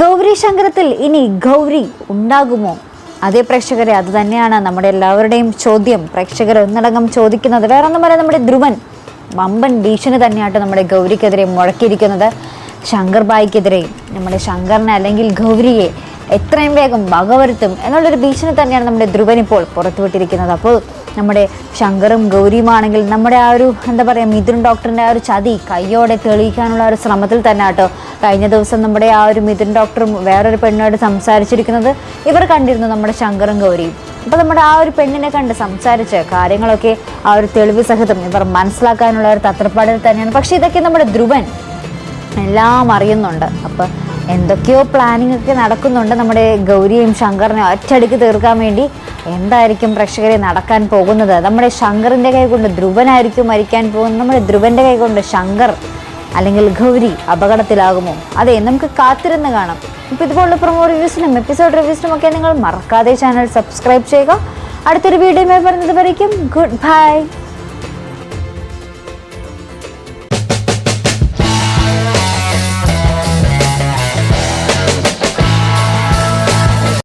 ഗൗരി ശങ്കരത്തിൽ ഇനി ഗൗരി ഉണ്ടാകുമോ? അതേ പ്രേക്ഷകരെ അത് തന്നെയാണ് നമ്മുടെ എല്ലാവരുടെയും ചോദ്യം. പ്രേക്ഷകർ ഒന്നടങ്കം ചോദിക്കുന്നത് വേറെ ഒന്നും പറയാം നമ്മുടെ ധ്രുവൻ. വമ്പൻ ഭീഷണി തന്നെയായിട്ട് നമ്മുടെ ഗൗരിക്കെതിരെ മുഴക്കിയിരിക്കുന്നത്. ശങ്കർ ബായിക്കെതിരെ നമ്മുടെ ശങ്കറിനെ അല്ലെങ്കിൽ ഗൗരിയെ എത്രയും വേഗം വകവരുത്തും എന്നുള്ളൊരു ഭീഷണി തന്നെയാണ് നമ്മുടെ ധ്രുവൻ ഇപ്പോൾ പുറത്തുവിട്ടിരിക്കുന്നത്. അപ്പോൾ നമ്മുടെ ശങ്കറും ഗൗരിയുമാണെങ്കിൽ നമ്മുടെ ആ ഒരു എന്താ പറയുക മിഥുൻ ഡോക്ടറിന്റെ ആ ഒരു ചതി കയ്യോടെ തെളിയിക്കാനുള്ള ഒരു ശ്രമത്തിൽ തന്നെ കേട്ടോ കഴിഞ്ഞ ദിവസം നമ്മുടെ ആ ഒരു മിഥുൻ ഡോക്ടറും വേറൊരു പെണ്ണോട് സംസാരിച്ചിരിക്കുന്നത് ഇവർ കണ്ടിരുന്നു നമ്മുടെ ശങ്കറും ഗൗരിയും. അപ്പോൾ നമ്മുടെ ആ ഒരു പെണ്ണിനെ കണ്ട് സംസാരിച്ച് കാര്യങ്ങളൊക്കെ ആ ഒരു തെളിവ് സഹിതം ഇവർ മനസ്സിലാക്കാനുള്ള ഒരു തത്രപ്പാടിൽ തന്നെയാണ്. പക്ഷേ ഇതൊക്കെ നമ്മുടെ ധ്രുവൻ എല്ലാം അറിയുന്നുണ്ട്. അപ്പോൾ എന്തൊക്കെയോ പ്ലാനിങ് ഒക്കെ നടക്കുന്നുണ്ട് നമ്മുടെ ഗൗരിയും ശങ്കറിനെ ഒറ്റടിക്ക് തീർക്കാൻ വേണ്ടി. എന്തായിരിക്കും പ്രേക്ഷകരെ നടക്കാൻ പോകുന്നത്? നമ്മുടെ ശങ്കറിന്റെ കൈ കൊണ്ട് ധ്രുവനായിരിക്കും മരിക്കാൻ പോകുന്നത്. നമ്മുടെ ധ്രുവന്റെ കൈ കൊണ്ട് ശങ്കർ അല്ലെങ്കിൽ ഗൗരി അപകടത്തിലാകുമോ? അതെ നമുക്ക് കാത്തിരുന്ന് കാണാം. ഇപ്പോൾ ഇതുപോലുള്ള പ്രൊമോ റിവ്യൂസിനും എപ്പിസോഡ് റിവ്യൂസിനും ഒക്കെ നിങ്ങൾ മറക്കാതെ ചാനൽ സബ്സ്ക്രൈബ് ചെയ്യുക. അടുത്തൊരു വീഡിയോ പറഞ്ഞത് വരയ്ക്കും. Good bye